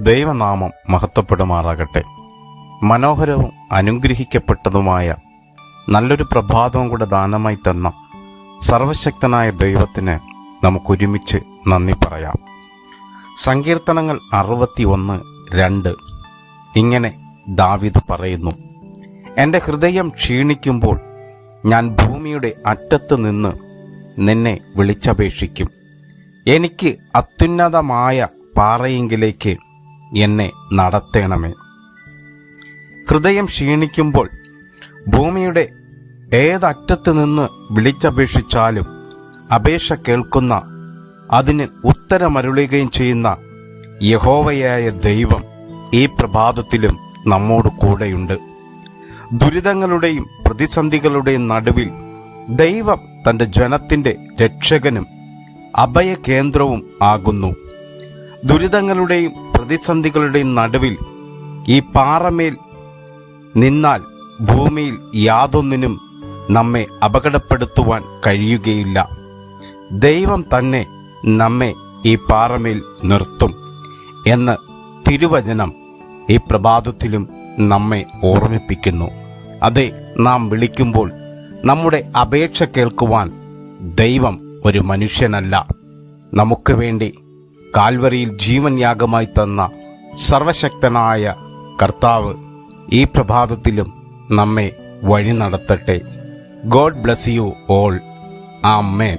ദൈവനാമം മഹത്വപ്പെടുമാറാകട്ടെ. മനോഹരവും അനുഗ്രഹിക്കപ്പെട്ടതുമായ നല്ലൊരു പ്രഭാതവും കൂടെ ദാനമായി തന്ന സർവശക്തനായ ദൈവത്തിന് നമുക്കൊരുമിച്ച് നന്ദി പറയാം. സങ്കീർത്തനങ്ങൾ അറുപത്തി ഒന്ന് രണ്ട് ഇങ്ങനെ ദാവിദ് പറയുന്നു എന്റെ ഹൃദയം ക്ഷീണിക്കുമ്പോൾ ഞാൻ ഭൂമിയുടെ അറ്റത്ത് നിന്ന് നിന്നെ വിളിച്ചപേക്ഷിക്കും. എനിക്ക് അത്യുന്നതമായ പാറയെങ്കിലേക്ക് എന്നെ നടത്തേണമേ. ഹൃദയം ക്ഷീണിക്കുമ്പോൾ ഭൂമിയുടെ ഏതറ്റത്ത് നിന്ന് വിളിച്ചപേക്ഷിച്ചാലും അപേക്ഷ കേൾക്കുന്ന അതിന് ഉത്തരമരുളുകയും ചെയ്യുന്ന യഹോവയായ ദൈവം ഈ പ്രഭാതത്തിലും നമ്മോട് കൂടെയുണ്ട്. ദുരിതങ്ങളുടെയും പ്രതിസന്ധികളുടെയും നടുവിൽ ദൈവം തന്റെ ജനത്തിന്റെ രക്ഷകനും അഭയകേന്ദ്രവും ആകുന്നു. ദുരിതങ്ങളുടെയും പ്രതിസന്ധികളുടെയും നടുവിൽ ഈ പാറമേൽ നിന്നാൽ ഭൂമിയിൽ യാതൊന്നിനും നമ്മെ അപകടപ്പെടുത്തുവാൻ കഴിയുകയില്ല. ദൈവം തന്നെ നമ്മെ ഈ പാറമേൽ നിർത്തും എന്ന് തിരുവചനം ഈ പ്രഭാതത്തിലും നമ്മെ ഓർമ്മിപ്പിക്കുന്നു. അതെ നാം വിളിക്കുമ്പോൾ നമ്മുടെ അപേക്ഷ കേൾക്കുവാൻ ദൈവം ഒരു മനുഷ്യനല്ല. നമുക്ക് വേണ്ടി കാൽവറിയിൽ ജീവൻ യാഗമായി തന്ന സർവശക്തനായ കർത്താവ് ഈ പ്രഭാതത്തിലും നമ്മെ വഴി നടത്തട്ടെ. God bless you all. Amen